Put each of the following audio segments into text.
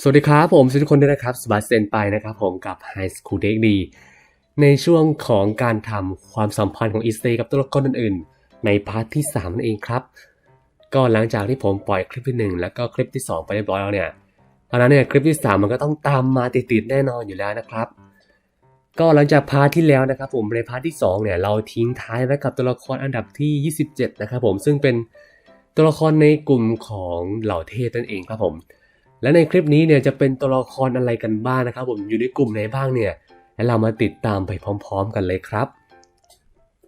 สวัสดีครับ ผมทุกคนด้วยนะครับสบาสเซนไปนะครับผมกับ High School Deck D ในช่วงของการทำความสัมพันธ์ของอิสเตกับตัวละครอื่นๆ ในพาร์ทที่3นั่นเองครับ ก็หลังจากที่ผมปล่อยคลิปที่ 1 แล้วก็คลิปที่ 2 ไปเรียบร้อยแล้วเนี่ยตอนนั้นเนี่ยคลิปที่ 3 มันก็ต้องตามมาติดๆแน่นอนอยู่แล้วนะครับ ก็หลังจากพาร์ทที่แล้วนะครับผมในพาร์ทที่2เนี่ยเราทิ้งท้ายไว้กับตัวละครอันดับที่ 27 นะครับผมซึ่งเป็นตัวละครในกลุ่มของเหล่าเทพนั่นเองครับผม และในคลิปนี้เนี่ยจะเป็นตัวละครอะไรกันบ้างนะครับ ผมอยู่ในกลุ่มไหนบ้างเนี่ยและเรามาติดตามไปพร้อม ๆ กันเลยครับ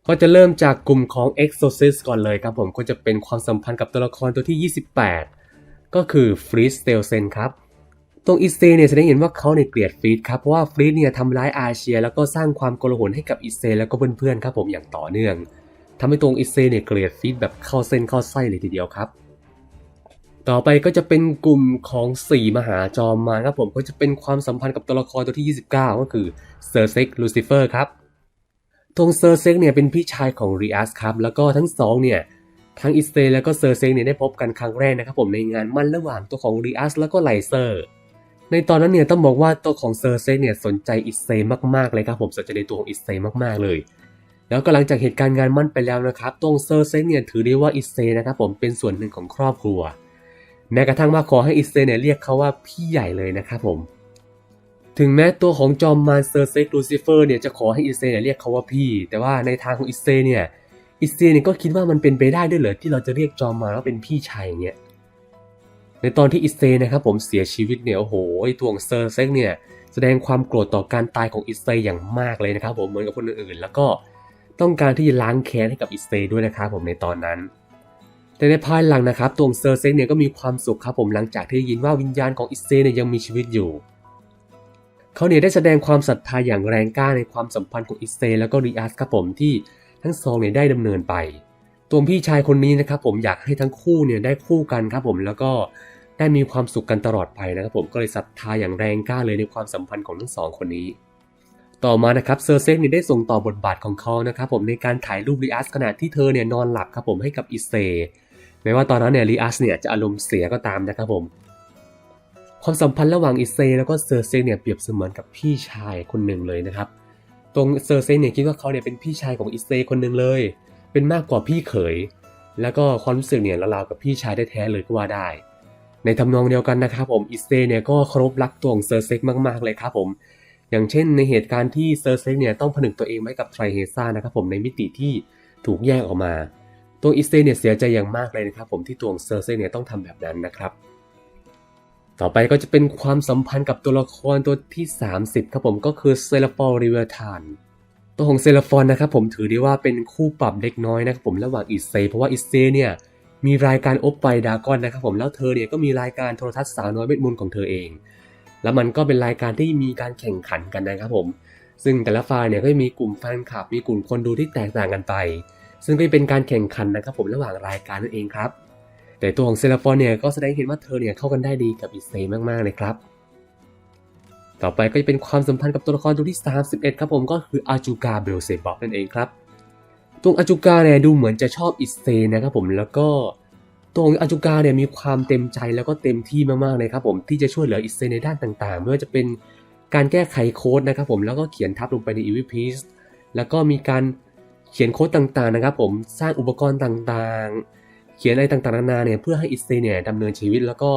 ก็จะเริ่มจากกลุ่มของ Exorcist ก่อนเลยครับผมก็จะเป็นความสัมพันธ์กับตัวละครตัวที่ 28 ก็คือฟรีสเตลเซนครับตรงอิสเซเนี่ยแสดงเห็นว่าเขาในเกลียดฟรีดครับเพราะว่าฟรีดเนี่ยทำร้ายอาเชีย แล้วก็สร้างความโกลาหลให้กับอิสเซแล้วก็เพื่อนๆครับผมอย่างต่อเนื่องทำให้ตรงอิสเซเนี่ยเกลียดฟรีดแบบเข้าเส้นเข้าไส้เลยทีเดียวครับ ต่อไปก็จะเป็นกลุ่มของ 4 มหาจอมมารครับผมก็จะเป็นความสัมพันธ์กับตัวละครตัวที่ 29 ก็คือเซอร์เซ็กลูซิเฟอร์ครับตรงเซอร์เซ็กเนี่ยเป็นพี่ชายของรีอัสครับแล้วก็ทั้งสองเนี่ยทั้งอิสเตแล้วก็เซอร์เซ็กเนี่ยได้พบกันครั้งแรกนะครับผมในงานมั่นระหว่างตัวของรีอัสแล้วก็ไลเซอร์ในตอนนั้นเนี่ยต้องบอกว่าตัวของเซอร์เซ็กเนี่ยสนใจอิสเซมากๆเลยครับผมสนใจในตัวของอิสเซมากๆเลยแล้วก็หลังจากเหตุการณ์งานมั่นไปแล้วนะครับตรงเซอร์เซ็กเนี่ยถือได้ว่าอิสเซนะครับผมเป็นส่วนหนึ่งของครอบครัว แม้กระทั่งว่าขอให้อิสเซเนี่ยเรียกเขาว่าพี่ใหญ่เลยนะครับผม ถึงแม้ตัวของจอมมารเซอร์เซกลูซิเฟอร์เนี่ยจะขอให้อิสเซเนี่ยเรียกเขาว่าพี่ แต่ว่าในทางของอิสเซเนี่ยอิสเซเนี่ยก็คิดว่ามันเป็นไปได้ด้วยเหรอที่เราจะเรียกจอมมารว่าเป็นพี่ชายอย่างเงี้ยในตอนที่อิสเซนะครับผมเสียชีวิตเนี่ยโอ้โหตัวของเซอร์เซกเนี่ยแสดงความโกรธต่อการตายของอิสเซอย่างมากเลยนะครับผมเหมือนกับคนอื่นๆ แล้วก็ต้องการที่จะล้างแค้นให้กับอิสเซด้วยนะครับผมในตอนนั้น แต่ในภายหลังนะครับตัวเซอร์เซ็กเนี่ยก็มีความสุขครับผมหลังจากที่ได้ยินว่าวิญญาณของอิเซเนี่ยยังมีชีวิตอยู่ เขาเนี่ยได้แสดงความศรัทธาอย่างแรงกล้าในความสัมพันธ์ของอิเซแล้วก็ริอัสครับผมที่ทั้งสองเนี่ยได้ดำเนินไป ตัวพี่ชายคนนี้นะครับผมอยากให้ทั้งคู่เนี่ยได้คู่กันครับผมแล้วก็ได้มีความสุขกันตลอดไปนะครับผมก็เลยศรัทธาอย่างแรงกล้าเลยในความสัมพันธ์ของทั้งสองคนนี้ ต่อมานะครับเซอร์เซ็กเนี่ยได้ส่งต่อบทบาทของเขานะครับผมในการถ่ายรูปริอัสขณะที่เธอเนี่ยนอนหลับครับผมให้กับอิเซ แม้ว่าตอนนั้นเนี่ยลีอัสเนี่ยจะอารมณ์เสียก็ตามนะครับผม ความสัมพันธ์ระหว่างอิเซแล้วก็เซอร์เซเนี่ยเปรียบเสมือนกับพี่ชายคนหนึ่งเลยนะครับ ตรงเซอร์เซเนี่ยคิดว่าเขาเนี่ยเป็นพี่ชายของอิเซคนหนึ่งเลย เป็นมากกว่าพี่เขย แล้วก็ความรู้สึกเนี่ยราวๆกับพี่ชายได้แท้เลยก็ว่าได้ ในทำนองเดียวกันนะครับผมอิเซเนี่ยก็เคารพรักตัวของเซอร์เซกมากๆเลยครับผม อย่างเช่น ในเหตุการณ์ที่เซอร์เซกเนี่ยต้องผนึกตัวเองไว้กับไทรเฮซ่านะครับผมในมิติที่ถูกแยกออกมา ตัวอิสเซเนี่ยเสียใจอย่างมากเลยนะครับผมที่ตัวของเซอร์เซเนี่ยต้องทำแบบนั้นนะครับ ต่อไปก็จะเป็นความสัมพันธ์กับตัวละครตัวที่ 30 ครับผมก็คือเซลฟอร์ริเวอร์ทานตัวของเซลฟอนนะครับผมถือได้ว่าเป็นคู่ปรับเด็กน้อยนะครับผมระหว่างอิสเซเพราะว่าอิสเซเนี่ยมีรายการอบไฟดากอนนะครับผมแล้วเธอเนี่ยก็มีรายการโทรทัศน์สาวน้อยเวทมนต์ของเธอเอง แล้วมันก็เป็นรายการที่มีการแข่งขันกันนะครับผม ซึ่งแต่ละฝ่ายเนี่ยก็มีกลุ่มแฟนคลับมีกลุ่มคนดูที่แตกต่างกันไป ซึ่งก็เป็นการแข่งขันนะครับผมระหว่างรายการนั่นเองครับ แต่ตัวของเซราฟอนเนี่ยก็แสดงเห็นว่าเธอเนี่ยเข้ากันได้ดีกับอิเซมากๆเลยครับ ต่อไปก็จะเป็นความสัมพันธ์กับตัวละครตัวที่ 31 ครับผมก็คืออาจูกาเบลเซบอบนั่นเองครับ ตัวอาจูกาเนี่ยดูเหมือนจะชอบอิเซนะครับผมแล้วก็ตัวของอาจูกาเนี่ยมีความเต็มใจแล้วก็เต็มที่มากๆเลยครับผมที่จะช่วยเหลืออิเซในด้านต่างๆไม่ว่าจะเป็นการแก้ไขโค้ดนะครับผมแล้วก็เขียนทับลงไปในอีวิพีสแล้วก็มีการ เขียนโค้ดต่างๆนะครับ ผมสร้างอุปกรณ์ต่างๆ เขียนอะไรต่างๆนานาเนี่ยเพื่อให้อิสเตเนี่ยดำเนินชีวิตแล้วก็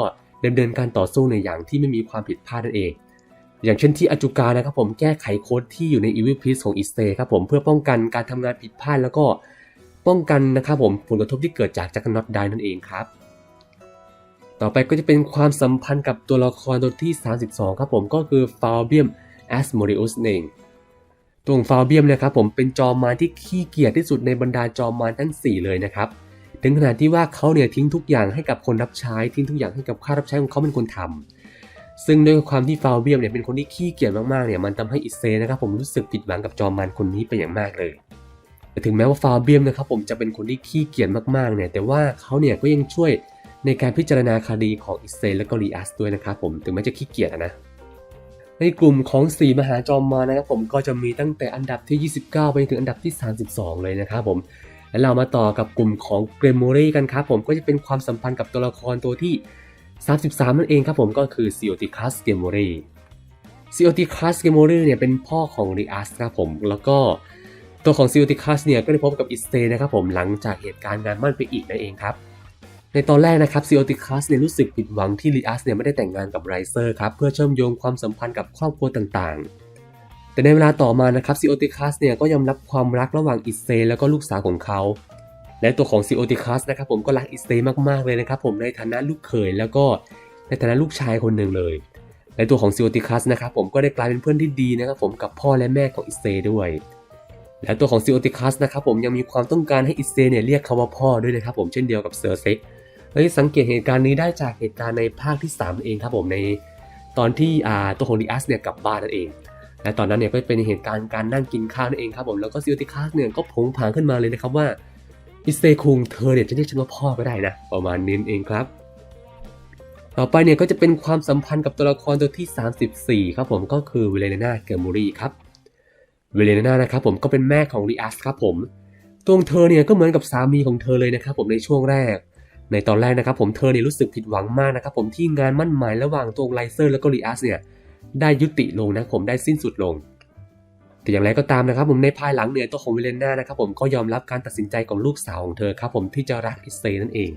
ดำเนินการต่อสู้ในอย่างที่ไม่มีความผิดพลาดนั่นเอง อย่างเช่นที่อจูกานะครับผมแก้ไขโค้ดที่อยู่ในอีวิพีสของอิสเตครับผมเพื่อป้องกันการทำงานผิดพลาดแล้วก็ป้องกันนะครับผมผลกระทบที่เกิดจากจักรน็อตได้นั่นเองครับ ต่อไปก็จะเป็นความสัมพันธ์กับตัวละครตัวที่ 32 ครับผมก็คือฟาเบียมแอสโมริอุสเอง ตัวของฟาวเบียมนะครับผมเป็นจอมารที่ขี้เกียจที่สุดในบรรดาจอมารทั้ง 4 เลยนะครับถึงขนาดที่ว่าเขาเนี่ยทิ้งทุกอย่างให้กับคนรับใช้ทิ้งทุกอย่างให้กับข้ารับใช้ของเขาเป็นคนทำซึ่งด้วยความที่ฟาวเบียมเนี่ยเป็นคนที่ขี้เกียจมากๆเนี่ยมันทำให้อิเซนะครับผมรู้สึกผิดหวังกับจอมารคนนี้ไปอย่างมากเลยแต่ถึงแม้ว่าฟาวเบียมนะครับผมจะเป็นคนที่ขี้เกียจมากๆเนี่ยแต่ว่าเขาเนี่ยก็ยังช่วยในการพิจารณาคดีของอิเซและก็รีอัสด้วยนะครับผมถึงแม้จะขี้เกียจนะ ในกลุ่มของ 4 มหาจอมมานะครับผมก็จะมีตั้งแต่อันดับที่ 29 ไปถึงอันดับที่ 32 เลยนะครับผมแล้วเรามาต่อกับกลุ่มของเกรมโมรีกันครับผมก็จะเป็นความสัมพันธ์กับตัวละครตัวที่ 33 นั่นเองครับผมก็คือ c o t i c u s g e m o r i c o t i c u s g e m o r i เนี่ยเป็นพ่อของ r i a s ครับผมแล้วก็ตัวของ c o t i c u s เนี่ยก็ได้พบกับอิสเตนะครับผมหลังจากเหตุการณ์งานมั่นไปอีกนั่นเองครับ ในตอนแรกนะครับ c o t i c u s เนี่ยรู้สึกผิดหวังที่ r i a s เนี่ยไม่ได้แต่งงานกับไรเซอร์ครับเพื่อเชื่อมโยงความสัมพันธ์กับครอบครัวต่างๆ แต่ในเวลาต่อมานะครับ c o t i c u s เนี่ยก็ยอมรับความรักระหว่างอิสเตแล้วก็ลูกสาวของเขา และตัวของ c o t i c u s นะครับผมก็รักอิสเตมากๆเลยนะครับผมในฐานะลูกเขยแล้วก็ในฐานะลูกชายคนหนึ่งเลยและตัวของ c o t i c u s นะครับผมก็ได้กลายเป็นเพื่อนที่ดีนะครับผมกับพ่อและแม่ของอิสเตด้วยและตัวของ c o t i c u s นะครับผมยังมีความต้องการให้อิสเตเนี่ยเรียกเขาว่าพ่อด้วยนะครับผมเช่นเดียวกับเซอร์เซ็ก เฮ้ยสังเกตเหตุการณ์นี้ได้จากเหตุการณ์ในภาคที่3เองครับผมในตอนที่อ่าตัวของดิอัสเนี่ยกลับบ้านนั่นเอง และตอนนั้นเนี่ยก็เป็นเหตุการณ์การนั่งกินข้าวนั่นเองครับผมแล้วก็ซิโอติคัสเนี่ยก็ผงผางขึ้นมาเลยนะครับว่าอิสเตคุงเธอเนี่ยจะเรียกฉันว่าพ่อก็ได้นะประมาณนี้เองครับ ต่อไปเนี่ยก็จะเป็นความสัมพันธ์กับตัวละครตัวที่ 34 ครับผมก็คือเวเลนาเกอร์มูรีครับเวเลนานะครับผมก็เป็นแม่ของริอัสครับผมตัวเธอเนี่ยก็เหมือนกับสามีของเธอเลยนะครับผมในช่วงแรก ในตอนแรกนะครับผมเธอเนี่ยรู้สึกผิดหวังมากนะครับผมที่งานมั่นหมายระหว่างตัวไลเซอร์แล้วก็ริอัสเนี่ยได้ยุติลงนะผมได้สิ้นสุดลง แต่อย่างไรก็ตามนะครับผมในภายหลังเนี่ยตัวของวิเลน่านะครับผมก็ยอมรับการตัดสินใจของลูกสาวของเธอครับผมที่จะรักอิสเตนั่นเอง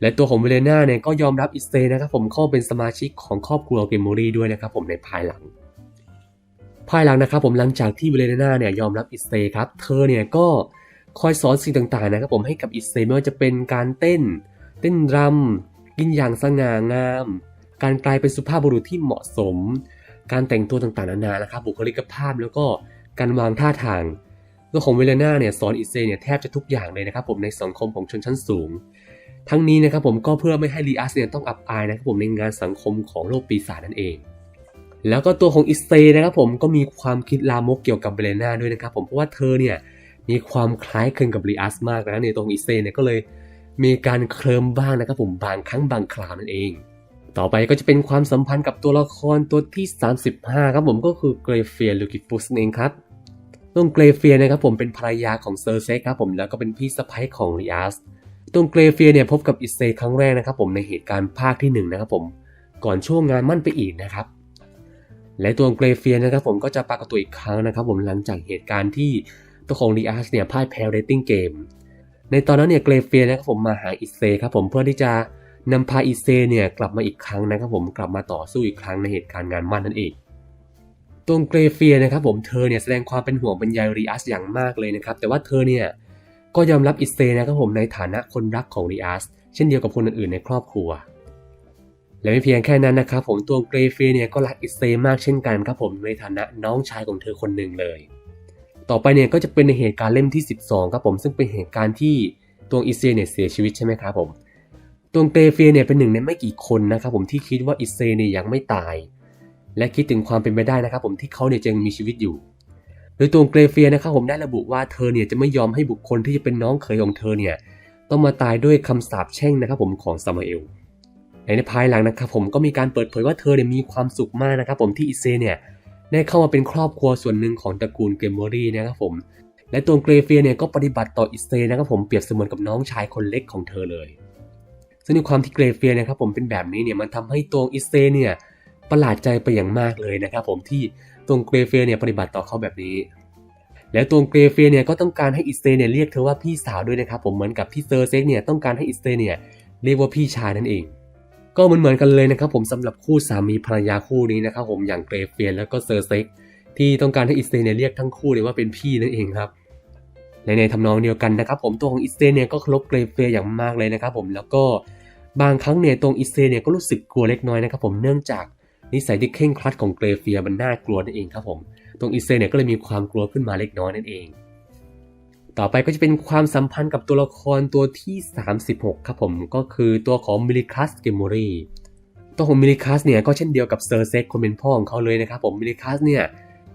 และตัวของวิเลน่าเนี่ยก็ยอมรับอิสเตนะครับผมเข้าเป็นสมาชิกของครอบครัวเกมโมรีด้วยนะครับผมในภายหลัง ภายหลังนะครับผมหลังจากที่วิเลน่าเนี่ยยอมรับอิสเตครับเธอเนี่ยก็ คอยสอนสิ่งต่างๆนะครับผมให้กับอิสเตไม่ว่าจะเป็นการเต้น เต้นรำกินอย่างสง่างาม การกลายเป็นสุภาพบุรุษที่เหมาะสม การแต่งตัวต่างๆนานานะครับบุคลิกภาพแล้วก็การวางท่าทางตัวของเวเลนาเนี่ยสอนอิเซเนี่ยแทบจะทุกอย่างเลยนะครับผมในสังคมของชนชั้นสูง ทั้งนี้นะครับผมก็เพื่อไม่ให้ลีอาสเนี่ยต้องอับอายนะครับผมในงานสังคมของโลกปีศาจนั่นเองแล้วก็ตัวของอิสเตนะครับผมก็มีความคิดลามกเกี่ยวกับเบเลนาด้วยนะครับผมเพราะว่าเธอเนี่ย มีความคล้ายคลึงกับลีอาสมากนะในตัวของอิสเตเนี่ยก็เลยมีการเคลิมบ้างนะครับผมบางครั้งบางคราวนั่นเอง ต่อไปก็จะเป็นความสัมพันธ์กับตัวละครตัวที่ 35 ครับผมก็คือเกรเฟียลูกิฟุสเองครับตัวเกรเฟียนะครับผมเป็นภรรยาของเซอร์เซครับผมแล้วก็เป็นพี่สะใภ้ของริอัสตัวเกรเฟียเนี่ยพบกับอิสเซครั้งแรกนะครับผมในเหตุการณ์ภาคที่1นะครับผมก่อนช่วงงานมั่นไปอีกนะครับ และตัวเกรเฟียนะครับผมก็จะปรากฏตัวอีกครั้งนะครับผมหลังจากเหตุการณ์ที่ ตัวของริอัสเนี่ยพ่ายแพ้เรตติ้งเกม ในตอนนั้นเนี่ยเกรเฟียนะครับผมมาหาอิสเซครับผมเพื่อที่จะนำพาอิเซเนี่ยกลับมาอีกครั้งนะครับผมกลับมาต่อสู้อีกครั้งในเหตุการณ์งานมั่นนั่นเองตัวเกรเฟียนะครับผมเธอเนี่ยแสดงความเป็นห่วงเป็นใยริอัสอย่างมากเลยนะครับแต่ว่าเธอเนี่ยก็ยอมรับอิเซนะครับผมในฐานะคนรักของริอัสเช่นเดียวกับคนอื่นๆในครอบครัว และไม่เพียงแค่นั้นนะครับผมตัวเกรเฟียเนี่ยก็รักอิเซมากเช่นกันครับผมในฐานะน้องชายของเธอคนหนึ่งเลย ต่อไปเนี่ยก็จะเป็นในเหตุการณ์เล่มที่ 12ครับผมซึ่งเป็นเหตุการณ์ที่ตัวอิเซเนี่ยเสียชีวิตใช่ไหมครับผมตัวเกรเฟียเนี่ยเป็นหนึ่งในไม่กี่คนนะครับผมที่คิดว่าอิเซเนี่ยยังไม่ตาย และคิดถึงความเป็นไปได้นะครับผมที่เขาเนี่ยยังมีชีวิตอยู่ โดยตัวเกรเฟียนะครับผมได้ระบุว่าเธอเนี่ยจะไม่ยอมให้บุคคลที่จะเป็นน้องเขยของเธอเนี่ยต้องมาตายด้วยคำสาปแช่งนะครับผมของซามาเอลในภายหลังนะครับผมก็มีการเปิดเผยว่าเธอเนี่ยมีความสุขมากนะครับผมที่อิเซเนี่ย ได้เข้ามาเป็นครอบครัวส่วนหนึ่งของตระกูลเกรมเบอรี่นะครับผม และตัวเกรเฟียเนี่ยก็ปฏิบัติต่ออิเซนะครับผมเปรียบเสมือนกับน้องชายคนเล็กของเธอเลย ซึ่งในความที่เกรเฟียนะครับผมเป็นแบบนี้เนี่ยมันทำให้ตัวอิเซเนี่ยประหลาดใจไปอย่างมากเลยนะครับผมที่ตัวเกรเฟียเนี่ยปฏิบัติต่อเขาแบบนี้ แล้วตัวเกรเฟียเนี่ยก็ต้องการให้อิเซเนี่ยเรียกเธอว่าพี่สาวด้วยนะครับผมเหมือนกับที่เซอร์เซ็กเนี่ยต้องการให้อิเซเนี่ยเรียกว่าพี่ชายนั่นเอง ก็เหมือนเหมือนกันเลยนะครับผมสำหรับคู่สามีภรรยาคู่นี้นะครับผมอย่างเกรเฟียแล้วก็เซอร์เซ็กที่ต้องการให้อิเซเนียเรียกทั้งคู่เลยว่าเป็นพี่นั่นเองครับและในทำนองเดียวกันนะครับผมตัวของอิสเซเนียก็เคารพเกรเฟียอย่างมากเลยนะครับผมแล้วก็บางครั้งเนี่ยตรงอิสเซเนียก็รู้สึกกลัวเล็กน้อยนะครับผมเนื่องจากนิสัยที่เคร่งครัดของเกรเฟียมันน่ากลัวนั่นเองครับผมตรงอิสเซเนียก็เลยมีความกลัวขึ้นมาเล็กน้อยนั่นเอง ต่อไปก็จะเป็นความสัมพันธ์กับตัวละครตัวที่ 36 ครับผมก็คือตัวของมิลิคัสเกมอรีตัวของมิลิคัสเนี่ยก็เช่นเดียวกับเซอร์เซ็กคนเป็นพ่อของเขาเลยนะครับผมมิลิคัสเนี่ย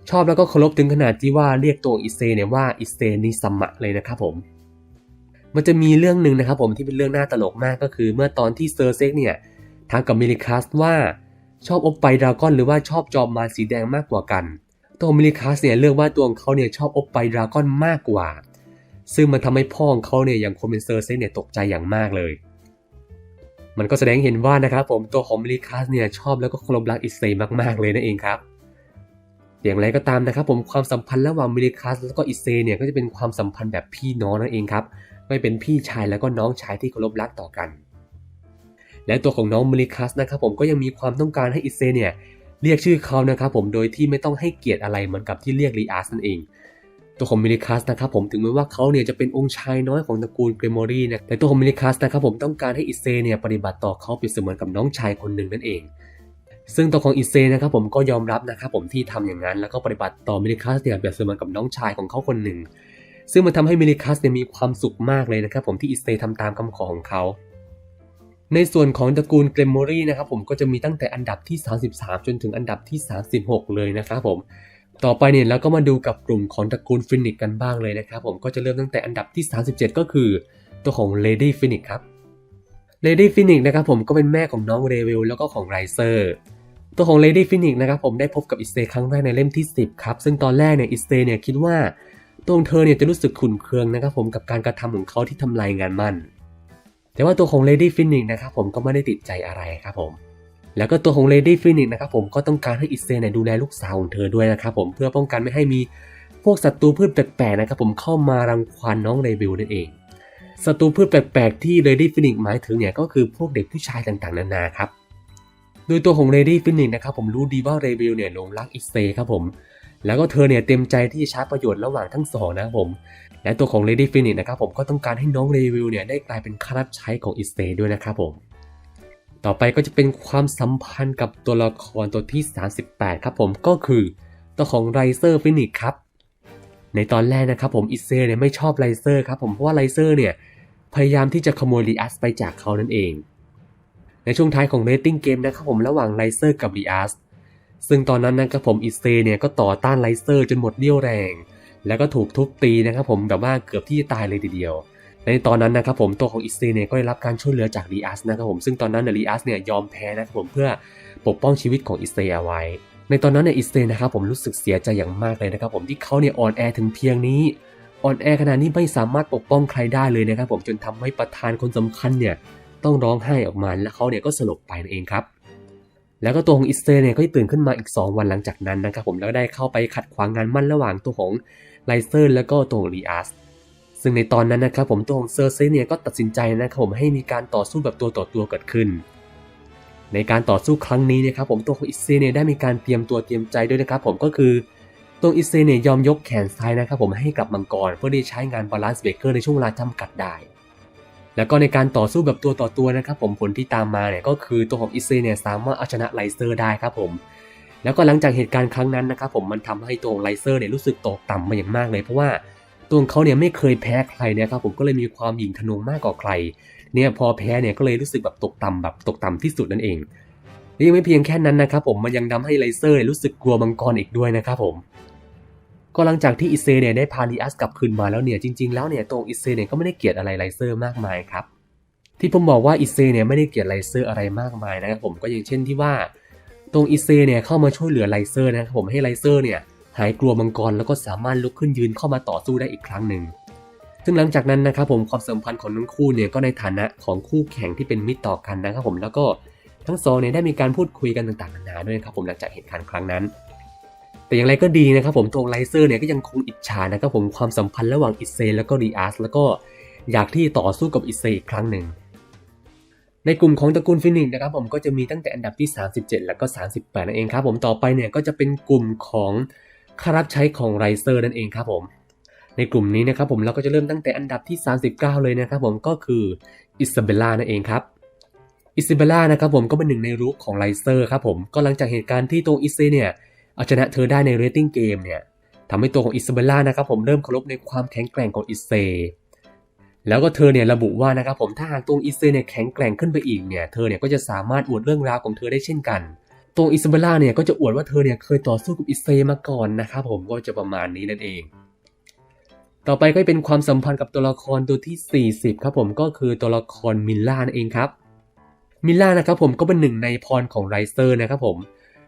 ชอบแล้วก็เคารพถึงขนาดที่ว่าเรียกตัวอิเซเนี่ยว่าอิเซนิซัมะเลยนะครับผม มันจะมีเรื่องหนึ่งนะครับผมที่เป็นเรื่องน่าตลกมากก็คือ เมื่อตอนที่เซอร์เซ็กเนี่ยทางกับมิลิคัสว่าชอบอบไปดราก้อนหรือว่าชอบจอมมารสีแดงมากกว่ากัน ตัวมิลิคัสเนี่ยเลือกว่าตัวของเขาเนี่ยชอบอบไปดราก้อนมากกว่า ซึ่งมันทำให้พ่อของเขาเนี่ยอย่างคนเป็นเซอร์เซ็กเนี่ยตกใจอย่างมากเลย มันก็แสดงเห็นว่านะครับผมตัวของมิลิคัสเนี่ยชอบแล้วก็เคารพรักอิเซมากๆเลยนั่นเองครับอย่างไรก็ตามนะครับผมความสัมพันธ์ระหว่างมิลิคัสแล้วก็อิเซเนี่ยก็จะเป็นความสัมพันธ์แบบพี่น้องนั่นเองครับไม่เป็นพี่ชายแล้วก็น้องชายที่เคารพรักต่อกัน และตัวของน้องมิลิคัสนะครับผมก็ยังมีความต้องการให้อิเซเนี่ยเรียกชื่อเขานะครับผมโดยที่ไม่ต้องให้เกียรติอะไรเหมือนกับที่เรียกลีอาร์สนั่นเอง ตัวของมิลิคัสนะครับผมถึงแม้ว่าเขาเนี่ยจะเป็นองค์ชายน้อยของตระกูลเกรโมรีนะแต่ตัวของมิลิคัสนะครับผมต้องการให้อิเซเนี่ยปฏิบัติต่อเขาเปรียบเสมือนกับน้องชายคนหนึ่งนั่นเอง ซึ่งตัวของอิเซนะครับผมก็ยอมรับนะครับผมที่ทำอย่างนั้น แล้วก็ปฏิบัติต่อมิลิคัสเนี่ยเปรียบเสมือนกับน้องชายของเขาคนหนึ่ง ซึ่งมันทำให้มิลิคัสเนี่ยมีความสุขมากเลยนะครับผมที่อิเซทำตามคำขอของเขาในส่วนของตระกูลเกรมโมรีนะครับผมก็จะมีตั้งแต่อันดับที่ 33 จนถึงอันดับที่ 36 เลยนะครับผม ต่อไปเนี่ยเราก็มาดูกับกลุ่มของตระกูลฟินิกกันบ้างเลยนะครับผมก็จะเริ่มตั้งแต่อันดับที่ 37 ก็คือ ตัวของ Lady Phoenix ครับ Lady Phoenix นะครับผมก็เป็นแม่ของน้องเรเวลแล้วก็ของไรเซอร์ตัวของ Lady Phoenix นะครับผมได้พบกับอิสเตครั้งแรกในเล่มที่ 10 ครับ ซึ่งตอนแรกเนี่ยอิสเตเนี่ยคิดว่าตัวของเธอเนี่ยจะรู้สึกขุ่นเคืองนะครับผมกับการกระทำของเขาที่ทำลายงานมัน แต่ว่าตัวของ Lady Phoenix นะครับผมก็ไม่ได้ติดใจอะไรครับผม แล้วก็ตัวของ Lady Phoenix นะครับผมก็ต้องการให้อิเซเนี่ยดูแลลูกสาวของเธอด้วยนะครับผมเพื่อป้องกันไม่ให้มีพวกศัตรูพืชแปลกๆนะครับผมเข้ามารังควานน้องเรเบลนั่นเองศัตรูพืชแปลกๆที่ Lady Phoenix หมายถึงเนี่ยก็คือพวกเด็กผู้ชายต่างๆนานาครับโดยตัวของ Lady Phoenix นะครับผมรู้ดีว่าเรเบลเนี่ยหลงรักอิเซครับผมแล้วก็เธอเนี่ยเต็มใจที่จะใช้ประโยชน์ระหว่างทั้งสองนะครับผม และตัวของ Lady Phoenix นะครับผมก็ต้องการให้น้องเรเวลเนี่ยได้กลายเป็นข้ารับใช้ของอิสเซด้วยนะครับผม ต่อไปก็จะเป็นความสัมพันธ์กับตัวละครตัวที่ 38 ครับผมก็คือตัวของไรเซอร์ฟินิกครับ ในตอนแรกนะครับผมอิเซเนี่ยไม่ชอบไรเซอร์ครับผมเพราะว่าไรเซอร์เนี่ยพยายามที่จะขโมยลีอัสไปจากเขานั่นเอง ในช่วงท้ายของเรตติ้งเกมนะครับผมระหว่างไรเซอร์กับลีอัสซึ่งตอนนั้นนะครับผมอิเซเนี่ยก็ต่อต้านไรเซอร์จนหมดเรี่ยวแรง แล้วก็ถูกทุบตีนะครับผมแบบว่าเกือบที่จะตายเลยทีเดียว ในตอนนั้นนะครับผมตัวของอิสเตเนี่ยก็ได้รับการช่วยเหลือจากลีอัสนะครับผมซึ่งตอนนั้นเนี่ยลีอัสเนี่ยยอมแพ้นะครับผมเพื่อปกป้องชีวิตของอิสเตเอาไว้ ในตอนนั้นเนี่ยอิสเตนะครับผมรู้สึกเสียใจอย่างมากเลยนะครับผมที่เขาเนี่ยอ่อนแอถึงเพียงนี้อ่อนแอขนาดนี้ไม่สามารถปกป้องใครได้เลยนะครับผมจนทำให้ประธานคนสำคัญเนี่ยต้องร้องไห้ออกมาและเขาเนี่ยก็สลบไปนั่นเองครับแล้วก็ตัวของอิสเตเนี่ยก็ตื่นขึ้นมาอีก 2 วันหลังจากนั้นนะครับผมแล้วได้เข้าไปขัดขวางงานมั่นระหว่างตัวของไลเซอร์ แล้วก็ตัวของลีอัส ซึ่งในตอนนั้นนะครับผมตัวของเซอร์เซเนี่ยก็ตัดสินใจนะครับผมให้มีการต่อสู้แบบตัวต่อตัวเกิดขึ้น ในการต่อสู้ครั้งนี้นะครับผมตัวของอิเซเนี่ยได้มีการเตรียมตัวเตรียมใจด้วยนะครับผมก็คือตัวอิเซเนี่ยยอมยกแขนซ้ายนะครับผมให้กับมังกรเพื่อได้ใช้งานบาลานซ์เบเกอร์ในช่วงเวลาจำกัดได้แล้วก็ในการต่อสู้แบบตัวต่อตัวนะครับผมผลที่ตามมาเนี่ยก็คือตัวของอิเซเนี่ยสามารถเอาชนะไลเซอร์ได้ครับผม แล้วก็หลังจากเหตุการณ์ครั้งนั้นนะครับผมมันทำให้ตัวของไลเซอร์เนี่ยรู้สึกตกต่ำมาอย่างมากเลยเพราะว่า ตัวเขาเนี่ยไม่เคยแพ้ใครนี่ยครับผมก็เลยมีความหยิ่งทะนงมากกว่าใคร เนี่ยพอแพ้เนี่ยก็เลยรู้สึกแบบตกต่ำแบบตกต่ำที่สุดนั่นเองและยังไม่เพียงแค่นั้นนะครับผมมันยังทำให้ไลเซอร์รู้สึกกลัวมังกรอีกด้วยนะครับผมก็หลังจากที่อิเซเนี่ยได้พาลีอัสกลับคืนมาแล้วเนี่ยจริงๆแล้วเนี่ยตัวอิเซเนี่ยก็ไม่ได้เกลียดอะไรไลเซอร์มากมายครับที่ผมบอกว่าอิเซเนี่ยไม่ได้เกลียดไลเซอร์อะไรมากมายนะครับผมก็อย่างเช่นที่ว่าตรงอิเซเนี่ยเข้ามาช่วยเหลือไลเซอร์นะครับผมให้ไลเซอร์เนี่ย หายกลัวมังกรแล้วก็สามารถลุกขึ้นยืนเข้ามาต่อสู้ได้อีกครั้งหนึ่ง ซึ่งหลังจากนั้นนะครับผมความสัมพันธ์ของทั้งคู่เนี่ยก็ในฐานะของคู่แข่งที่เป็นมิตรต่อกันนะครับผมแล้วก็ทั้งสองเนี่ยได้มีการพูดคุยกันต่างๆนานาด้วยนะครับผมหลังจากเหตุการณ์ครั้งนั้น แต่อย่างไรก็ดีนะครับผมตัวไลเซอร์เนี่ยก็ยังคงอิจฉานะครับผมความสัมพันธ์ระหว่างอิเซแล้วก็ดีอาร์สแล้วก็อยากที่ต่อสู้กับอิเซอีกครั้งหนึ่ง ในกลุ่มของตระกูลฟินิกนะครับผมก็จะมีตั้งแต่อันดับที่ 37 แล้วก็ 38 นั่นเองครับผมต่อไปเนี่ยก็จะเป็นกลุ่มของ ข้ารับใช้ของไรเซอร์นั่นเองครับผม ในกลุ่มนี้นะครับผมเราก็จะเริ่มตั้งแต่อันดับที่ 39 เลยนะครับผมก็คืออิซาเบลล่านั่นเองครับอิซาเบลล่านะครับผมก็เป็นหนึ่งในรูปของไรเซอร์ครับผมก็หลังจากเหตุการณ์ที่ตัวอิเซเนี่ยเอาชนะเธอได้ในเรตติ้งเกมเนี่ยทำให้ตัวของอิซาเบลล่านะครับผมเริ่มเคารพในความแข็งแกร่งของอิเซแล้วก็เธอเนี่ยระบุว่านะครับผมถ้าหากตัวอิเซเนี่ยแข็งแกร่งขึ้นไปอีกเนี่ยเธอเนี่ยก็จะสามารถอวดเรื่องราวของเธอได้เช่นกัน ตัวอิซาเบลล่าเนี่ยก็จะอวดว่าเธอเนี่ยเคยต่อสู้กับอิเซมาก่อนนะครับผมก็จะประมาณนี้นั่นเอง ต่อไปก็เป็นความสัมพันธ์กับตัวละครตัวที่ 40 ครับผมก็คือตัวละครมิลล่านั่นเองครับ มิลล่านะครับผมก็เป็นหนึ่งในพรของไรเซอร์นะครับผม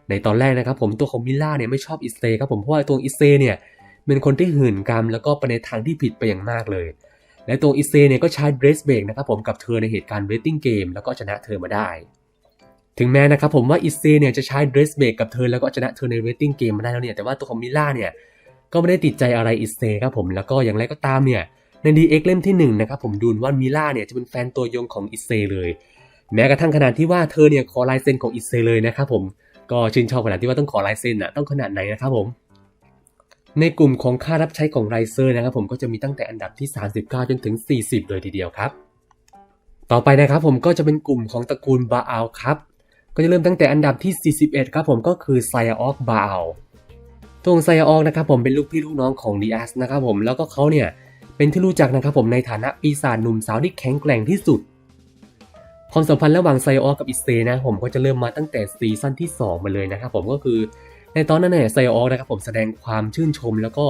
ในตอนแรกนะครับผมตัวของมิลล่าเนี่ยไม่ชอบอิเซครับผมเพราะว่าตัวอิเซเนี่ยเป็นคนที่หื่นกามแล้วก็ไปในทางที่ผิดไปอย่างมากเลย และตัวอิเซเนี่ยก็ใช้เบรสเบรกนะครับผมกับเธอในเหตุการณ์เวทติ้งเกมแล้วก็ชนะเธอมาได้ ถึงแม้นะครับผมว่าอิเซเนี่ยจะใช้เดรสเบรกกับเธอแล้วก็ชนะเธอในเวทติ้งเกมมาได้แล้วเนี่ยแต่ว่าตัวของมิล่าเนี่ยก็ไม่ได้ติดใจอะไรอิเซครับผมแล้วก็อย่างไรก็ตามเนี่ยใน DX เล่มที่หนึ่งนะครับผมดูว่ามิล่าเนี่ยจะเป็นแฟนตัวยงของอิเซเลย แม้กระทั่งขนาดที่ว่าเธอเนี่ยขอลายเซ็นของอิเซเลยนะครับผมก็ชื่นชอบขนาดที่ว่าต้องขอลายเซ็นอะต้องขนาดไหนนะครับผมในกลุ่มของค่ารับใช้ของไรเซอร์นะครับผมก็จะมีตั้งแต่อันดับที่ 39 จนถึง 40 เลยทีเดียวครับ ต่อไปนะครับผมก็จะเป็นกลุ่มของตระกูลบาอัลครับ ก็จะเริ่มตั้งแต่อันดับที่ 41 ครับผมก็คือไซออกบาอัลตัวของไซออกนะครับผมเป็นลูกพี่ลูกน้องของดีอสนะครับผมแล้วก็เขาเนี่ยเป็นที่รู้จักนะครับผมในฐานะปีศาจหนุ่มสาวที่แข็งแกร่งที่สุด ความสัมพันธ์ระหว่างไซออกกับอิเซนะผมก็จะเริ่มมาตั้งแต่ซีซั่นที่2มาเลยนะครับผมก็คือในตอนนั้นเนี่ยไซออกนะครับผมแสดงความชื่นชม แล้วก็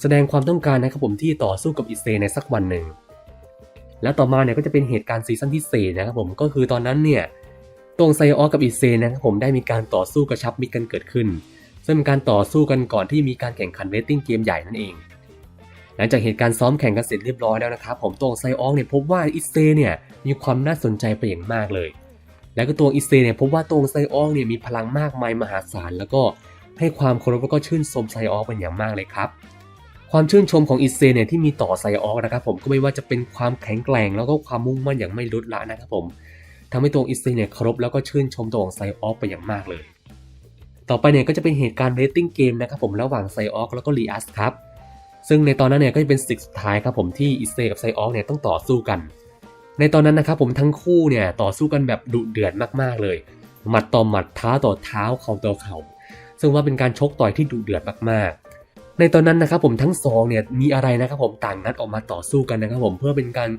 แสดงความต้องการนะครับผมที่ต่อสู้กับอิเซในสักวันหนึ่งแล้วต่อมาเนี่ยก็จะเป็นเหตุการณ์ซีซั่นที่4นะครับผมก็คือตอนนั้นเนี่ย ตรงไซออกกับอิเซนะครับผมได้มีการต่อสู้กระชับมิตรกันเกิดขึ้น ซึ่งเป็นการต่อสู้กันก่อนที่มีการแข่งขันเวทติ้งเกมใหญ่นั่นเอง หลังจากเหตุการณ์ซ้อมแข่งกันเสร็จเรียบร้อยแล้วนะครับผมตรงไซออกเนี่ยพบว่าอิเซเนี่ยมีความน่าสนใจไปอย่างมากเลย แล้วก็ตัวอิเซเนี่ยพบว่าตรงไซออกเนี่ยมีพลังมากมายมหาศาลแล้วก็ให้ความเคารพแล้วก็ชื่นชมไซออกเป็นอย่างมากเลยครับความชื่นชมของอิเซเนี่ยที่มีต่อไซออกนะครับผมก็ไม่ว่าจะเป็นความแข็งแกร่งแล้วก็ความมุ่งมั่นอย่างไม่ลดละนะครับผม ทำให้ตัวอิสเซเนี่ยเคารพแล้วก็ชื่นชมตัวของไซออกไปอย่างมากเลย ต่อไปเนี่ยก็จะเป็นเหตุการณ์เรตติ้งเกมนะครับผมระหว่างไซออกแล้วก็ลีอัสครับ ซึ่งในตอนนั้นเนี่ยก็จะเป็นศึกสุดท้ายครับผมที่อิสเซกับไซออกเนี่ยต้องต่อสู้กัน ในตอนนั้นนะครับผมทั้งคู่เนี่ยต่อสู้กันแบบดุเดือดมากๆเลย หมัดต่อหมัดเท้าต่อเท้าเข่าต่อเข่าซึ่งว่าเป็นการชกต่อยที่ดุเดือดมากๆ ในตอนนั้นนะครับผมทั้งสองเนี่ยมีอะไรนะครับผมต่างนัดออกมาต่อสู้กันนะครับผมเพื่อเป็นการ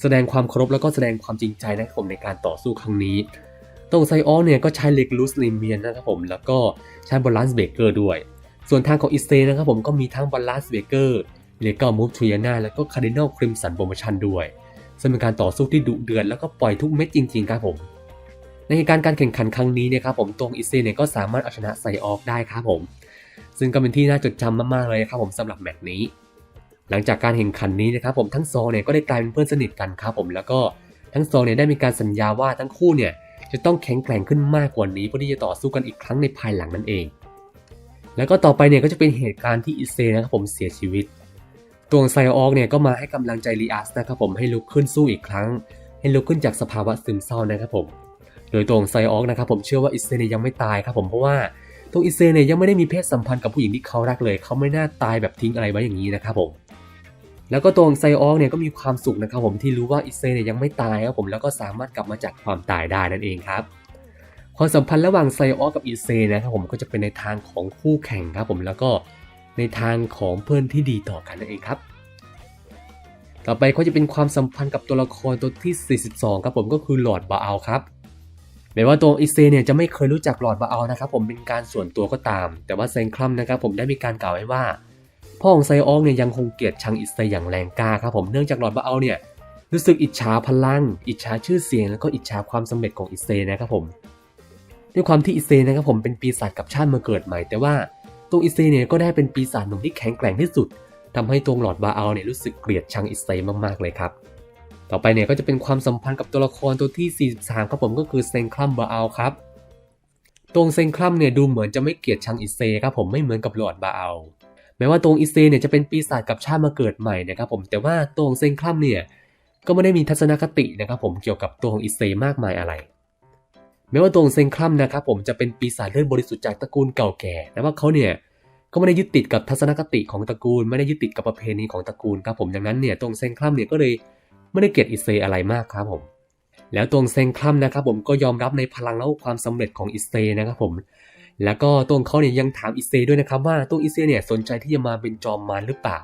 แสดงความเคารพแล้วก็แสดงความจริงใจนะครับผมในการต่อสู้ครั้งนี้ตรงไซออลเนี่ยก็ใช้เล็กลูสลิเมียนนะครับผมแล้วก็ใช้บอลลันส์เบเกอร์ด้วย ส่วนทางของอิสเตนะครับผมก็มีทั้งบอลลันส์เบเกอร์เลกามูฟทรียนาแล้วก็คาร์ดินัลคริมสันโปรโมชั่นด้วยซึ่งเป็นการต่อสู้ที่ดุเดือดแล้วก็ปล่อยทุกเม็ดจริงๆครับผมในการการแข่งขันครั้งนี้เนี่ยครับผมตรงอิเซเนี่ยก็สามารถเอาชนะไซออกได้ครับผม ซึ่งก็เป็นที่น่าจดจำมากๆเลยครับผมสำหรับแมตช์นี้ หลังจากการแข่งขันนี้นะครับผมทั้งสองเนี่ยก็ได้กลายเป็นเพื่อนสนิทกันครับผมแล้วก็ทั้งสองเนี่ยได้มีการสัญญาว่าทั้งคู่เนี่ยจะต้องแข็งแกร่งขึ้นมากกว่านี้เพื่อที่จะต่อสู้กันอีกครั้งในภายหลังนั่นเอง แล้วก็ต่อไปเนี่ยก็จะเป็นเหตุการณ์ที่อิเซนะครับผมเสียชีวิตตัวไซออกเนี่ยก็มาให้กำลังใจลีอัสนะครับผมให้ลุกขึ้นสู้อีกครั้ง ให้ลุกขึ้นจากสภาวะซึมเศร้านะครับผม โดยตัวไซออกนะครับผมเชื่อว่าอิเซเนยังไม่ตายครับผมเพราะว่า ตัวอิเซเนี่ยยังไม่ได้มีเพศสัมพันธ์กับผู้หญิงที่เขารักเลย เขาไม่น่าตายแบบทิ้งอะไรไว้อย่างนี้นะครับผม แล้วก็ตัวไซออกเนี่ยก็มีความสุขนะครับผมที่รู้ว่าอิเซเนี่ยยังไม่ตายครับผมแล้วก็สามารถกลับมาจากความตายได้นั่นเองครับความสัมพันธ์ระหว่างไซออกกับอิเซนะครับผมก็จะเป็นในทางของคู่แข่งครับผมแล้วก็ในทางของเพื่อนที่ดีต่อกันนั่นเองครับ ต่อไปก็จะเป็นความสัมพันธ์กับตัวละครตัวที่ 42 ครับผมก็คือหลอดบาอัลครับ แม้ว่าตัวอิเซเนี่ยจะไม่เคยรู้จักหลอดบาอัลนะครับผมเป็นการส่วนตัวก็ตาม แต่ว่าเซนคลัมนะครับผมได้มีการกล่าวไว้ว่า พ่อของไซอองเนี่ยยังคงเกลียดชังอิเซอย่างแรงกล้าครับผมเนื่องจากหลอดบาอัลเนี่ยรู้สึกอิจฉาพลัง อิจฉาชื่อเสียง แล้วก็อิจฉาความสำเร็จของอิเซนะครับผมด้วยความที่อิเซนะครับผมเป็นปีศาจกับชาติมาเกิดใหม่ แต่ว่าตัวอิเซเนี่ยก็ได้เป็นปีศาจหนุ่มที่แข็งแกร่งที่สุดทำให้ตัวหลอดบาอัลเนี่ยรู้สึกเกลียดชังอิเซมากๆเลยครับ ต่อไปเนี่ยก็จะเป็นความสัมพันธ์กับตัวละครตัวที่ 43 ครับผมก็คือเซนคลัมเบาอัลครับตรงเซนคลัมเนี่ยดูเหมือนจะไม่เกลียดชังอิเซครับผมไม่เหมือนกับหลอดบาอัลแม้ว่าตรงอิเซเนี่ยจะเป็นปีศาจกับชาติมาเกิดใหม่นะครับผมแต่ว่าตรงเซนคลัมเนี่ยก็ไม่ได้มีทัศนคตินะครับผมเกี่ยวกับตัวของอิเซมากมายอะไร แม้ว่าตรงเซนคลัมนะครับผมจะเป็นปีศาจเลือดบริสุทธิ์จากตระกูลเก่าแก่แต่ว่าเขาเนี่ยก็ไม่ได้ยึดติดกับทัศนคติของตระกูล ไม่ได้ยึดติดกับประเพณีของตระกูลครับผมดังนั้นเนี่ยตรงเซนคลัมเนี่ยก็เลย ไม่ได้เกลียดอิเซอะไรมากครับผม แล้วตรงเซนคลัมนะครับผมก็ยอมรับในพลังและความสำเร็จของอิเซนะครับผม แล้วก็ตรงเขาเนี่ยยังถามอิเซด้วยนะครับว่าตรงอิเซเนี่ยสนใจที่จะมาเป็นจอมมารหรือเปล่า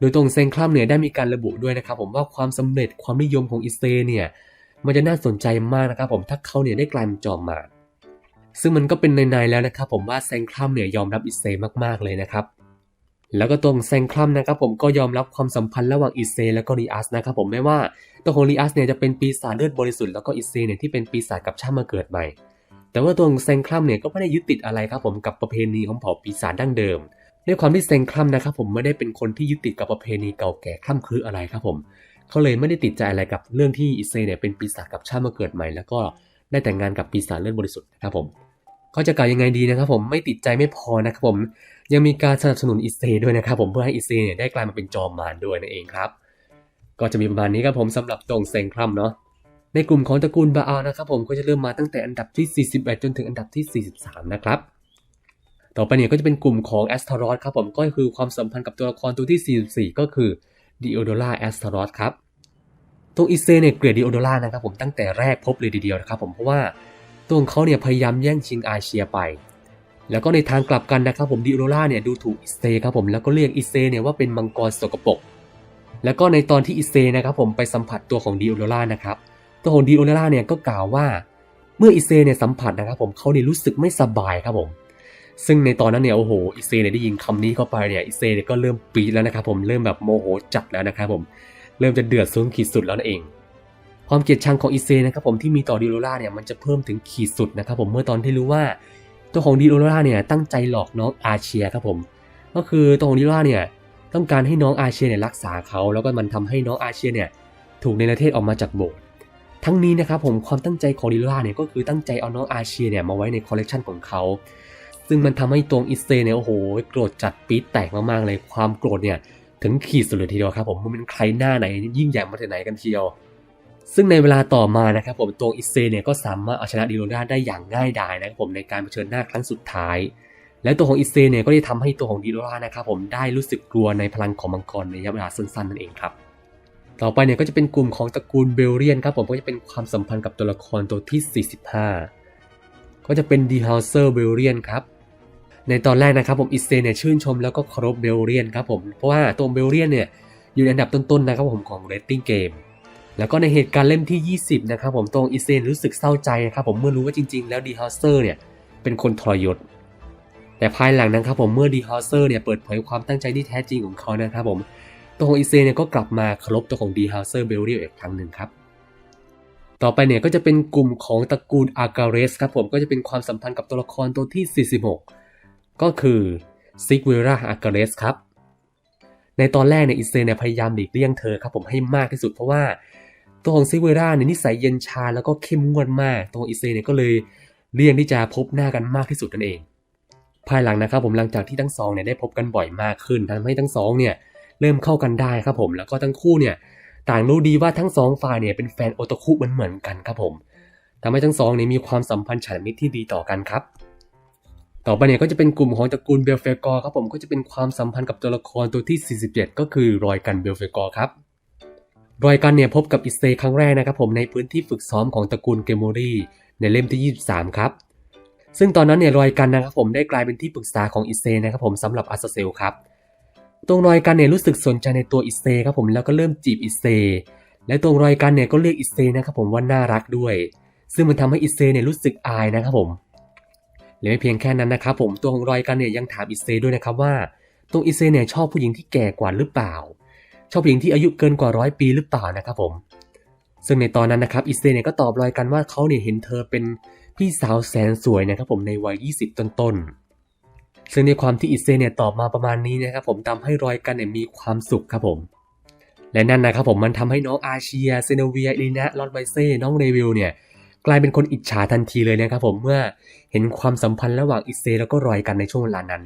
โดยตรงเซนคลัมเนี่ยได้มีการระบุด้วยนะครับ ผมว่าความสำเร็จความนิยมของอิเซเนี่ยมันจะน่าสนใจมากนะครับ ผมถ้าเขาเนี่ยได้กลายเป็นจอมมารซึ่งมันก็เป็นในๆแล้วนะครับ ผมว่าเซนคลัมเนี่ยยอมรับอิเซมากๆเลยนะครับ แล้วก็ตรงเซนคลัมนะครับผมก็ยอมรับความสัมพันธ์ระหว่างอิเซแล้วก็ลีอัสนะครับผมไม่ว่าตัวของลีอัสเนี่ยจะเป็นปีศาจเลือดบริสุทธิ์แล้วก็อิเซเนี่ยที่เป็นปีศาจกับชาติมาเกิดใหม่ แต่ว่าตัวของเซนคลัมเนี่ยก็ไม่ได้ยึดติดอะไรครับผมกับประเพณีของเผ่าปีศาจดั้งเดิมด้วยความที่เซนคลัมนะครับผมไม่ได้เป็นคนที่ยึดติดกับประเพณีเก่าแก่คล่ำคลืออะไรครับผมเขาเลยไม่ได้ติดใจอะไรกับเรื่องที่อิเซเนี่ยเป็นปีศาจกับชาติมาเกิดใหม่ แล้วก็ได้แต่งงานกับปีศาจเลือดบริสุทธิ์นะครับผม เขาจะกล่าวยังไงดีนะครับผมไม่ติดใจไม่พอนะครับผมยังมีการสนับสนุนอิเซด้วยนะครับผมเพื่อให้อิเซเนี่ยได้กลายมาเป็นจอมมารด้วยนั่นเองครับ ก็จะมีประมาณนี้ครับผมสำหรับตรงเซงครัมเนาะในกลุ่มของตระกูลบาอานะครับผมก็จะเริ่มมาตั้งแต่อันดับที่ 41 จนถึงอันดับที่ 43 นะครับ ต่อไปเนี่ยก็จะเป็นกลุ่มของแอสทารอสครับผมก็คือความสัมพันธ์กับตัวละครตัวที่ 44 ก็คือดิโอโดล่าแอสทารอสครับตัวอิเซเนี่ยเกลียดดิโอโดล่านะครับผมตั้งแต่แรกพบเลยทีเดียวนะครับผมเพราะว่า ตัวของเขาเนี่ยพยายามแย่งชิงอาเชียไป แล้วก็ในทางกลับกันนะครับผมดิโอโดล่าเนี่ยดูถูกอิเซครับผมแล้วก็เรียกอิเซเนี่ยว่าเป็นมังกรสกปรกแล้วก็ในตอนที่อิเซนะครับผมไปสัมผัสตัวของดิโอโดล่านะครับตัวของดิโอโดล่าเนี่ยก็กล่าวว่าเมื่ออิเซเนี่ยสัมผัสนะครับผมเขาเนี่ยรู้สึกไม่สบายครับผมซึ่งในตอนนั้นเนี่ยโอ้โหอิเซเนี่ยได้ยินคำนี้เข้าไปเนี่ยอิเซเนี่ยก็เริ่มปีดแล้วนะครับผมเริ่มแบบโมโหจัดแล้วนะครับผมเริ่มจะเดือดสูงขีดสุดแล้วนั่นเอง ความเกลียดชังของอิเซนะครับผมที่มีต่อดิโอโดล่าเนี่ยมันจะเพิ่มถึงขีดสุดนะครับผมเมื่อตอนที่รู้ว่าตัวของดิโอโดล่าเนี่ยตั้งใจหลอกน้องอาเชียครับผม ก็คือตัวของดิโอโดล่าเนี่ยต้องการให้น้องอาเชียเนี่ยรักษาเขาแล้วก็มันทำให้น้องอาเชียเนี่ยถูกในประเทศออกมาจากโบสถ์ทั้งนี้นะครับผมความตั้งใจของดิโอโดล่าเนี่ยก็คือตั้งใจเอาน้องอาเชียเนี่ยมาไว้ในคอลเลกชันของเขาซึ่งมันทำให้ตัวอิเซเนี่ยโอ้โหโกรธจัดปี๊ดแตกมากๆเลยความโกรธเนี่ยถึงขีดสุดเลยทีเดียวครับผมมันเป็นใครหน้าไหนยิ่งใหญ่มาจากไหนกันเชียว ซึ่งในเวลาต่อมานะครับผมตัวอิเซเนี่ยก็สามารถเอาชนะดิโรดาได้อย่างง่ายดายนะครับผมในการเผชิญหน้าครั้งสุดท้าย และตัวของอิเซเนี่ยก็ได้ทำให้ตัวของดิโรดานะครับผมได้รู้สึกกลัวในพลังของมังกรในระยะเวลาสั้นๆนั่นเองครับต่อไปเนี่ยก็จะเป็นกลุ่มของตระกูลเบลเรียนครับผมก็จะเป็นความสัมพันธ์กับตัวละครตัวที่ 45 ก็จะเป็นดีฮาวเซอร์เบลเรียนครับในตอนแรกนะครับผมอิเซเนี่ยชื่นชมแล้วก็เคารพเบลเรียนครับผมเพราะว่าตัวเบลเรียนเนี่ยอยู่ในอันดับต้นๆนะครับผมของเรตติ้งเกม แล้วก็ในเหตุการณ์เล่มที่ 20 นะครับผมตรงอิเซนรู้สึกเศร้าใจนะครับผมเมื่อรู้ว่าจริงๆ แล้วดีฮาวเซอร์เนี่ยเป็นคนทรยศ แต่ภายหลังนะครับผมเมื่อดีฮาวเซอร์เนี่ยเปิดเผยความตั้งใจที่แท้จริงของเขานะครับผมตัวของอิเซนเนี่ยก็กลับมาเคารพตัวของดีฮาวเซอร์เบลเรียอีกครั้งหนึ่งครับต่อไปเนี่ยก็จะเป็นกลุ่มของตระกูลอาการเรสครับผมก็จะเป็นความสัมพันธ์กับตัวละครตัวที่ 46 ก็คือซิกเวราอาการเรสครับในตอนแรกเนี่ยอิเซนเนี่ยพยายามหลีกเลี่ยงเธอครับผมให้มากที่สุดเพราะว่า ตัวของซิเวราเนี่ยนิสัยเย็นชาแล้วก็เข้มงวดมากตัวอิเซเนี่ยก็เลยเลี่ยงที่จะพบหน้ากันมากที่สุดนั่นเอง ภายหลังนะครับผมหลังจากที่ทั้งสองเนี่ยได้พบกันบ่อยมากขึ้นทำให้ทั้งสองเนี่ยเริ่มเข้ากันได้ครับผมแล้วก็ทั้งคู่เนี่ยต่างรู้ดีว่าทั้งสองฝ่ายเนี่ยเป็นแฟนโอตาคุเหมือนเหมือนกันครับผมทำให้ทั้งสองเนี่ยมีความสัมพันธ์ฉันมิตรที่ดีต่อกันครับ ต่อไปเนี่ยก็จะเป็นกลุ่มของตระกูลเบลเฟกอร์ครับผมก็จะเป็นความสัมพันธ์กับตัวละครตัวที่ 47 ก็คือรอยกันเบลเฟกอร์ครับ รอยกันเนี่ยพบกับอิเซครั้งแรกนะครับผมในพื้นที่ฝึกซ้อมของตระกูลเกมโมรีในเล่มที่ 23 ครับ ซึ่งตอนนั้นเนี่ยรอยกันนะครับผมได้กลายเป็นที่ปรึกษาของอิเซนะครับผมสำหรับอาซาเซลครับ ตรงรอยกันเนี่ยรู้สึกสนใจในตัวอิเซครับผมแล้วก็เริ่มจีบอิเซและตรงรอยกันเนี่ยก็เรียกอิเซนะครับผมว่าน่ารักด้วย ซึ่งมันทำให้อิเซเนี่ยรู้สึกอายนะครับผมและไม่เพียงแค่นั้นนะครับผมตัวของรอยกันเนี่ยยังถามอิเซด้วยนะครับว่าตรงอิเซเนี่ยชอบผู้หญิงที่แก่กว่าหรือเปล่า ชอบผู้หญิงที่อายุเกินกว่าร้อยปีหรือเปล่านะครับผม ซึ่งในตอนนั้นนะครับอิเซเนี่ยก็ตอบรอยกันว่าเขาเนี่ยเห็นเธอเป็นพี่สาวแสนสวยนะครับผมในวัย 20 ต้นๆ ซึ่งในความที่อิเซเนี่ยตอบมาประมาณนี้นะครับผมทำให้รอยกันเนี่ยมีความสุขครับผม และนั่นนะครับผมมันทำให้น้องอาเชียเซโนเวียอิลินะลอดไวเซ่น้องเรวิลเนี่ยกลายเป็นคนอิจฉาทันทีเลยนะครับผมเมื่อเห็นความสัมพันธ์ระหว่างอิเซแล้วก็รอยกันในช่วงเวลานั้น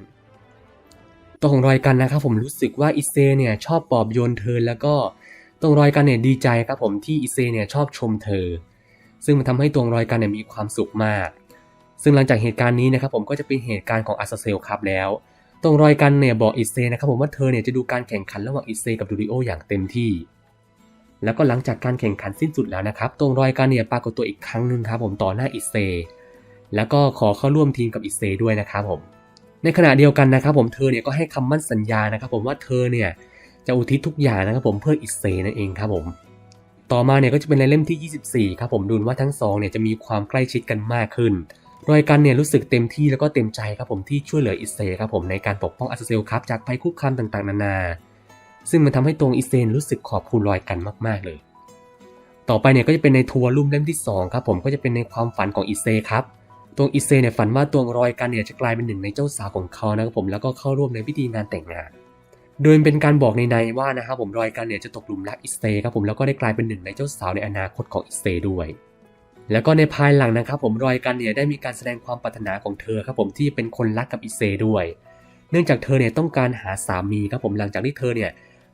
ตัวของรอยกันนะครับผมรู้สึกว่าอิเซเนี่ยชอบปลอบโยนเธอ แล้วก็ตรงรอยกันเนี่ยดีใจครับผมที่อิเซเนี่ยชอบชมเธอ ซึ่งมันทำให้ตัวรอยกันเนี่ยมีความสุขมาก ซึ่งหลังจากเหตุการณ์นี้นะครับผมก็จะเป็นเหตุการณ์ของอาซาเซลครับแล้ว ตรงรอยกันเนี่ยบอกอิเซนะครับผมว่าเธอเนี่ยจะดูการแข่งขันระหว่างอิเซกับดูริโออย่างเต็มที่ แล้วก็หลังจากการแข่งขันสิ้นสุดแล้วนะครับตรงรอยกันเนี่ยปรากฏตัวอีกครั้งหนึ่งครับผมต่อหน้าอิเซแล้วก็ขอเข้าร่วมทีมกับอิเซด้วยนะครับผม ในขณะเดียวกันนะครับผมเธอเนี่ยก็ให้คำมั่นสัญญานะครับ ผมว่าเธอเนี่ยจะอุทิศทุกอย่างนะครับผมเพื่ออิเซนั่นเองครับผมต่อมาเนี่ยก็จะเป็นในเล่มที่ 24 ครับผมดูว่าทั้งสองเนี่ยจะมีความใกล้ชิดกันมากขึ้นรอยกันเนี่ยรู้สึกเต็มที่แล้วก็เต็มใจครับผมที่ช่วยเหลืออิเซครับผมในการปกป้องอาซาเซลครับจากภัยคุกคามต่างๆ นานา ซึ่งมันทำให้ตรงอิเซนรู้สึกขอบคุณรอยกันมากๆเลย ต่อไปเนี่ยก็จะเป็นในทัวร์ลุ่มเล่มที่2ครับผมก็จะเป็นในความฝันของอิเซครับ ตรงอิเซเนี่ยฝันว่าตรงรอยกันเนี่ยจะกลายเป็นหนึ่งในเจ้าสาวของเขานะครับผมแล้วก็เข้าร่วมในพิธีงานแต่งงาน โดยเป็นการบอกในในว่านะครับผมรอยกันเนี่ยจะตกหลุมรักอิเตครับผมแล้วก็ได้กลายเป็นหนึ่งในเจ้าสาวในอนาคตของอิเตด้วย แล้วก็ในภายหลังนะครับผมรอยกันเนี่ยได้มีการแสดงความปรารถนาของเธอครับผมที่เป็นคนรักกับอิเซด้วย เนื่องจากเธอเนี่ยต้องการหาสามีครับผมหลังจากที่เธอเนี่ย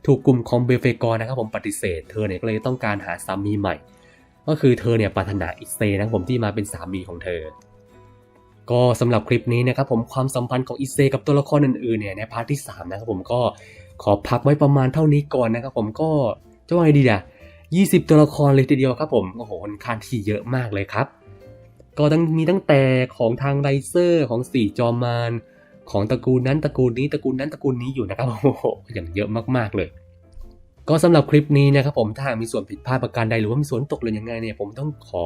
ถูกกลุ่มของเบลเฟกอร์นะครับผมปฏิเสธ เธอเนี่ยก็เลยต้องการหาสามีใหม่ ก็คือเธอเนี่ยปรารถนาอิเซนะครับผมที่มาเป็นสามีของเธอ ก็สำหรับคลิปนี้นะครับผมความสัมพันธ์ของอิเซกับตัวละครอื่นๆเนี่ยในพาร์ทที่3นะครับผมก็ขอพักไว้ประมาณเท่านี้ก่อนนะครับผมก็จะว่าไงดีอะ20ตัวละครเลยทีเดียวครับผมโอ้โหค่อนข้างที่เยอะมากเลยครับ ก็ตั้งมีตั้งแต่ของทางไรเซอร์ของสี่จอมมารของตระกูลนั้นตระกูลนี้ตระกูลนั้นตระกูลนี้อยู่นะครับโอ้โหอย่างเยอะมากๆเลย ก็สำหรับคลิปนี้นะครับผมถ้ามีส่วนผิดพลาดประการใดหรือว่ามีส่วนตกหรือยังไงเนี่ยผมต้องขอ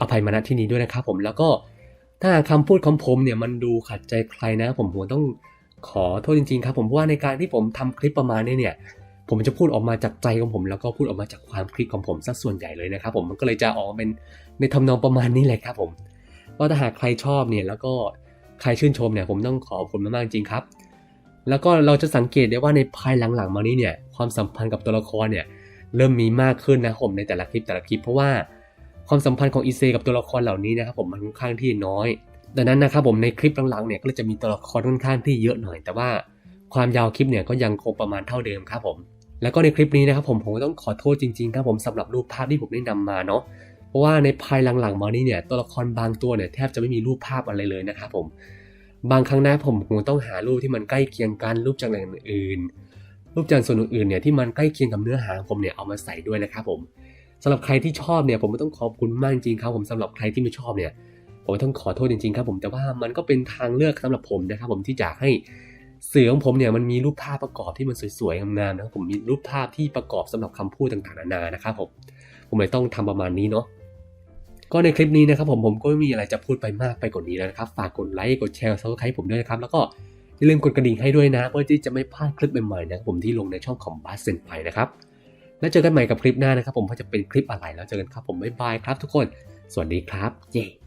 อภัยมาณที่นี้ด้วยนะครับผมแล้วก็ ถ้าคำพูดของผมเนี่ยมันดูขัดใจใครนะ ผมผมต้องขอโทษจริงๆครับ ผมเพราะว่าในการที่ผมทำคลิปประมาณนี้เนี่ยผมจะพูดออกมาจากใจของผม แล้วก็พูดออกมาจากความคิดของผมซะส่วนใหญ่เลยนะครับผมมันก็เลยจะออกเป็นในทำนองประมาณนี้เลยครับผมว่าถ้าหากใครชอบเนี่ยแล้วก็ใครชื่นชมเนี่ยผมต้องขอบคุณมากๆจริงครับ แล้วก็เราจะสังเกตได้ว่าในภายหลังๆมานี้เนี่ยความสัมพันธ์กับตัวละครเนี่ยเริ่มมีมากขึ้นนะผมในแต่ละคลิปแต่ละคลิปเพราะว่า ความสัมพันธ์ของอีเซกับตัวละครเหล่านี้นะครับผมมันค่อนข้างที่น้อยดังนั้นนะครับผมในคลิปหลังๆเนี่ยก็จะมีตัวละครค่อนข้างที่เยอะหน่อย แต่ว่าความยาวคลิปเนี่ยก็ยังคงประมาณเท่าเดิมครับผมแล้วก็ในคลิปนี้นะครับผมผมก็ต้องขอโทษจริงๆครับผมสำหรับรูปภาพที่ผมได้นำมาเนาะเพราะว่าในภายหลังๆมานี้เนี่ยตัวละครบางตัวเนี่ยแทบจะไม่มีรูปภาพอะไรเลยนะครับผมบางครั้งนะผมคงต้องหารูปที่มันใกล้เคียงกันรูปจากแหล่งอื่นรูปจากส่วนอื่นเนี่ยที่มันใกล้เคียงกับเนื้อหาของผมเนี่ยเอามาใส่ด้วยนะครับผม สำหรับใครที่ชอบเนี่ยผมก็ต้องขอบคุณมากจริงครับผมสำหรับใครที่ไม่ชอบเนี่ยผมต้องขอโทษจริงๆครับผมแต่ว่ามันก็เป็นทางเลือกสำหรับผมนะครับผมที่อยากให้สื่อของผมเนี่ยมันมีรูปภาพประกอบที่มันสวยๆงามๆนะครับผมมีรูปภาพที่ประกอบสำหรับคำพูดต่างๆนานานะครับผมผมเลยต้องทำประมาณนี้เนาะก็ในคลิปนี้นะครับผมผมก็ไม่มีอะไรจะพูดไปมากไปกว่านี้แล้วนะครับ ฝากกดไลค์กดแชร์ซับสไครต์ผมด้วยนะครับ แล้วก็อย่าลืมกดกระดิ่งให้ด้วยนะ เพื่อที่จะไม่พลาดคลิปใหม่ๆนะครับผมที่ลงในช่องของบัสเซนไปนะครับ แล้วเจอกันใหม่กับคลิปหน้านะครับผมว่าจะเป็นคลิปอะไรแล้วเจอกันครับผมบ๊ายบายครับทุกคน สวัสดีครับ เย้